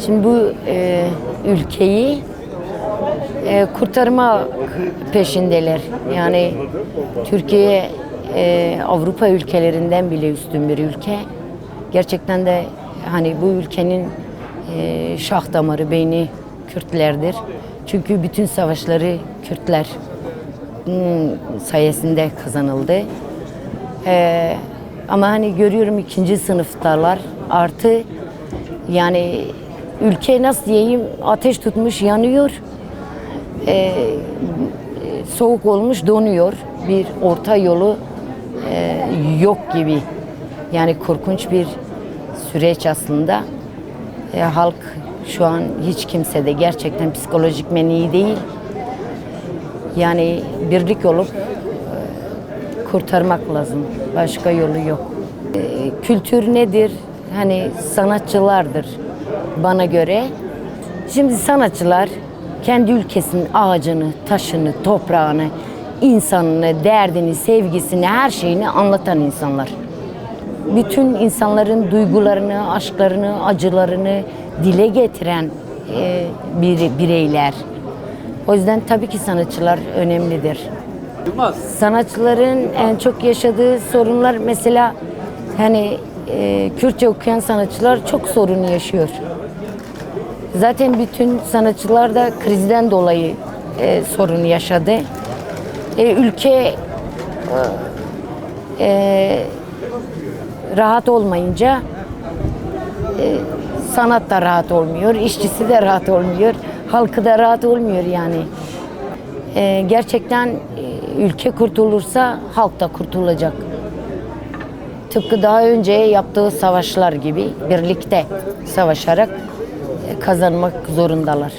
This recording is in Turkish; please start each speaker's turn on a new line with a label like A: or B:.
A: Şimdi bu e, ülkeyi e, kurtarma peşindeler. Yani Türkiye e, Avrupa ülkelerinden bile üstün bir ülke. Gerçekten de hani bu ülkenin e, şah damarı, beyni Kürtlerdir. Çünkü bütün savaşları Kürtler hmm, sayesinde kazanıldı. Ee, ama hani görüyorum ikinci sınıftalar artı yani ülke nasıl diyeyim ateş tutmuş yanıyor. Ee, soğuk olmuş donuyor. Bir orta yolu e, yok gibi. Yani korkunç bir süreç aslında. E, halk şu an hiç kimse de gerçekten psikolojik iyi değil. Yani birlik olup e, kurtarmak lazım. Başka yolu yok. E, Kültür nedir? Hani sanatçılardır bana göre. Şimdi sanatçılar kendi ülkesinin ağacını, taşını, toprağını, insanını, derdini, sevgisini, her şeyini anlatan insanlar. Bütün insanların duygularını, aşklarını, acılarını dile getiren e, bir, bireyler. O yüzden tabii ki sanatçılar önemlidir.
B: Yılmaz.
A: Sanatçıların en çok yaşadığı sorunlar mesela hani e, Kürtçe okuyan sanatçılar çok sorun yaşıyor. Zaten bütün sanatçılar da krizden dolayı e, sorun yaşadı. E, ülke e, rahat olmayınca e, sanat da rahat olmuyor, işçisi de rahat olmuyor, halkı da rahat olmuyor yani. E, gerçekten e, ülke kurtulursa halk da kurtulacak. Tıpkı daha önce yaptığı savaşlar gibi birlikte savaşarak e, kazanmak zorundalar.